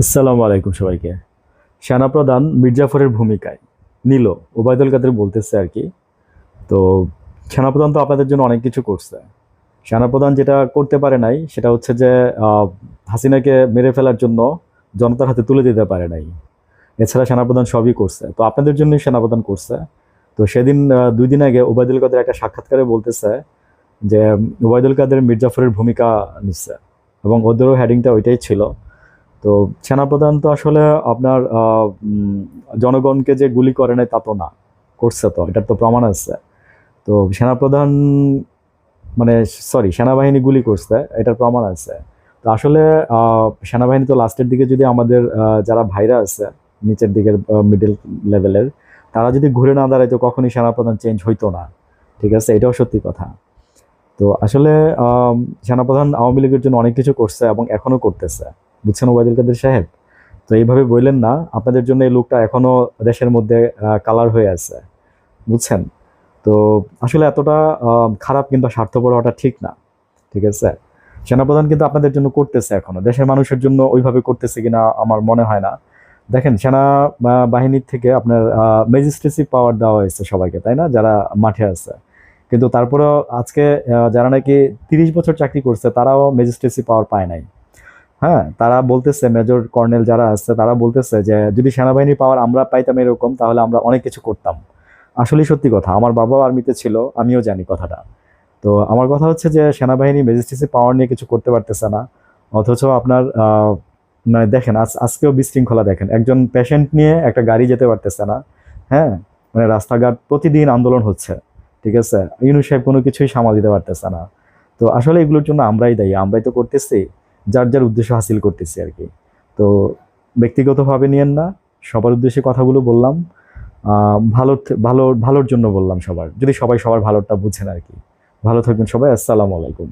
আসসালামু আলাইকুম সবাইকে। সেনাপ্রধান মির্জাফরের ভূমিকায়। নিল, ওবায়দুল কাদের বলতেছে আর কি। তো সেনাপ্রধান তো আপনাদের জন্য অনেক কিছু করছে। সেনাপ্রধান যেটা করতে পারে নাই, সেটা হচ্ছে যে হাসিনাকে মেরে ফেলার জন্য জনতার হাতে তুলে দিতে পারে নাই। এছাড়া সেনাপ্রধান সবই করছে। তো আপনাদের জন্যই সেনাপ্রধান করছে। তো সেদিন দুই দিন আগে ওবায়দুল কাদের একটা সাক্ষাৎকারে বলতেছে যে ওবায়দুল কাদের মির্জাফরের ভূমিকা নিচ্ছে। এবং ওদেরও হেডিংটা ওইটাই ছিল। তো সেনাপ্রধান তো আসলে আপনার জনগণকে যে গুলি করে নাই তা তো না, করছে তো, এটার তো প্রমাণ আছে। তো সেনাপ্রধান মানে সরি সেনাবাহিনী গুলি করছে, এটার প্রমাণ আছে। তো আসলে সেনাবাহিনী তো লাস্টের দিকে যদি আমাদের যারা ভাইরা আছে, নিচের দিকের মিডল লেভেলের তারা যদি ঘুরে না দাঁড়ায় তো কখনই সেনাপ্রধান চেঞ্জ হইতো না, ঠিক আছে? এটাও সত্যি কথা। তো আসলে সেনাপ্রধান আওয়ামী লীগের জন্য অনেক কিছু করছে এবং এখনও করতেছে। বুঝছেন ওবায়দুল কাদের সাহেব। তো এইভাবে বললেন না, আপনাদের জন্য এই লোকটা এখনও দেশের মধ্যে কালার হয়ে আছে। বুঝছেন? তো আসলে এতটা খারাপ কিংবা স্বার্থপর হওয়াটা ঠিক না, ঠিক আছে? সেনাপ্রধান কিন্তু আপনাদের জন্য করতেছে এখনও। দেশের মানুষের জন্য ওইভাবে করতেছে কিনা আমার মনে হয় না। দেখেন, সেনা বাহিনীর থেকে আপনার ম্যাজিস্ট্রেসি পাওয়ার দেওয়া হয়েছে সবাইকে, তাই না? যারা মাঠে আছে। কিন্তু তারপরেও আজকে যারা নাকি তিরিশ বছর চাকরি করছে, তারাও ম্যাজিস্ট্রেসি পাওয়ার পায় নাই। হ্যাঁ তারা বলতেছে মেজর কর্নেল যারা আছে, তারা বলতেছে যে, যদি সেনাবাহিনীর পাওয়ার আমরা পাইতাম এরকম, তাহলে আমরা অনেক কিছু করতাম। আসলেই সত্যি কথা, আমার বাবাও আর্মিতে ছিল, আমিও জানি কথাটা। তো আমার কথা হচ্ছে যে, সেনাবাহিনী ম্যাজিস্ট্রেসি পাওয়ার নিয়ে কিছু করতে পারতেছে না, অথচ আপনার মানে দেখেন, আজ, আজকেও বিশৃঙ্খলা দেখেন, একজন পেশেন্ট নিয়ে একটা গাড়ি যেতে পারতেছে না হ্যাঁ? মানে রাস্তাঘাট প্রতিদিন আন্দোলন হচ্ছে, ঠিক আছে? ইউনুস সাহেব কোনো কিছুই সামাল দিতে পারতেছে না। তো আসলে এগুলোর জন্য আমরাই দায়ী, আমরাই তো করতেছি। যার যার উদ্দেশ্য হাসিল করতেছি আর কি। তো ব্যক্তিগতভাবে নিয়েন না, সবার উদ্দেশ্যে কথাগুলো বললাম ভালো ভালো, ভালোর জন্য বললাম সবার, যদি সবাই সবার ভালোটা বুঝেন আর কি। ভালো থাকবেন সবাই, আসসালামু আলাইকুম।